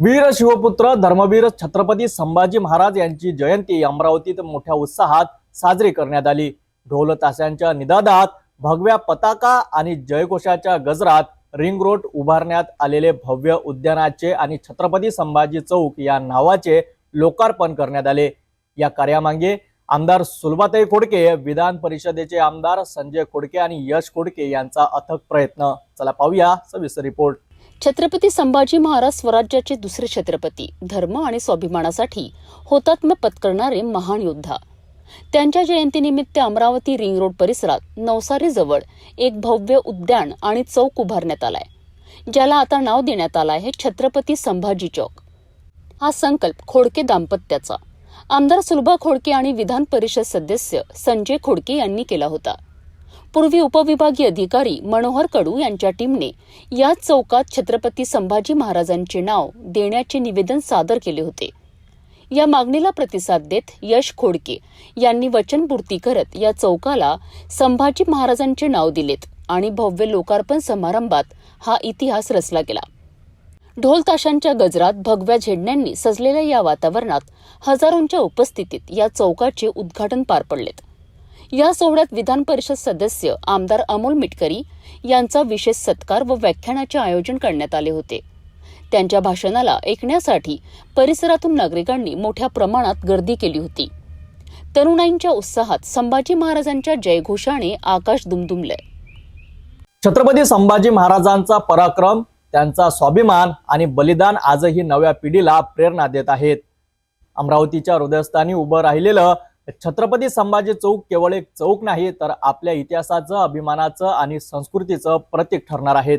वीर शिवपुत्र धर्मवीर छत्रपती संभाजी महाराज यांची जयंती अमरावतीत मोठ्या उत्साहात साजरी करण्यात आली. ढोल ताशांच्या निदादात भगव्या पताका आणि जयघोषाच्या गजरात रिंग रोड उभारण्यात आलेले भव्य उद्यानाचे आणि छत्रपती संभाजी चौक या नावाचे लोकार्पण करण्यात आले. या कार्यामागे आमदार सुलभाताई खोडके विधान परिषदेचे आमदार संजय खोडके आणि यश खोडके यांचा अथक प्रयत्न. चला पाहूया सविस्तर रिपोर्ट. छत्रपती संभाजी महाराज स्वराज्याचे दुसरे छत्रपती धर्म आणि स्वाभिमानासाठी होतात्म्य पत्करणारे महान योद्धा. त्यांच्या जयंतीनिमित्त अमरावती रिंग रोड परिसरात नवसारीजवळ एक भव्य उद्यान आणि चौक उभारण्यात आलाय ज्याला आता नाव देण्यात आलं आहे छत्रपती संभाजी चौक. हा संकल्प खोडके दाम्पत्याचा. आमदार सुलभा खोडके आणि विधान परिषद सदस्य संजय खोडके यांनी केला होता. पूर्वी उपविभागीय अधिकारी मनोहर कडू यांच्या टीमने या चौकात छत्रपती संभाजी महाराजांचे नाव देण्याचे निवेदन सादर केले होते. या मागणीला प्रतिसाद देत यश खोडके यांनी वचनपूर्ती करत या चौकाला संभाजी महाराजांचे नाव दिलेत आणि भव्य लोकार्पण समारंभात हा इतिहास रचला गेला. ढोल ताशांच्या गजरात भगव्या झेडण्यांनी सजलेल्या या वातावरणात हजारोंच्या उपस्थितीत या चौकाचे उद्घाटन पार पडलेत. या सोहळ्यात विधान परिषद सदस्य आमदार अमोल मिटकरी यांचा विशेष सत्कार व व्याख्यानाचे आयोजन करण्यात आले होते. त्यांच्या भाषणाला ऐकण्यासाठी परिसरातून नागरिकांनी मोठ्या प्रमाणात गर्दी केली होती. तरुणाईंच्या उत्साहात संभाजी महाराजांच्या जयघोषाने आकाश दुमदुमलंय छत्रपती संभाजी महाराजांचा पराक्रम त्यांचा स्वाभिमान आणि बलिदान आजही नव्या पिढीला प्रेरणा देत आहेत. अमरावतीच्या हृदयस्थानी उभं राहिलेलं छत्रपती संभाजी चौक केवळ एक चौक नाही तर आपल्या इतिहासाचं अभिमानाचं आणि संस्कृतीचं प्रतीक ठरणार आहेत.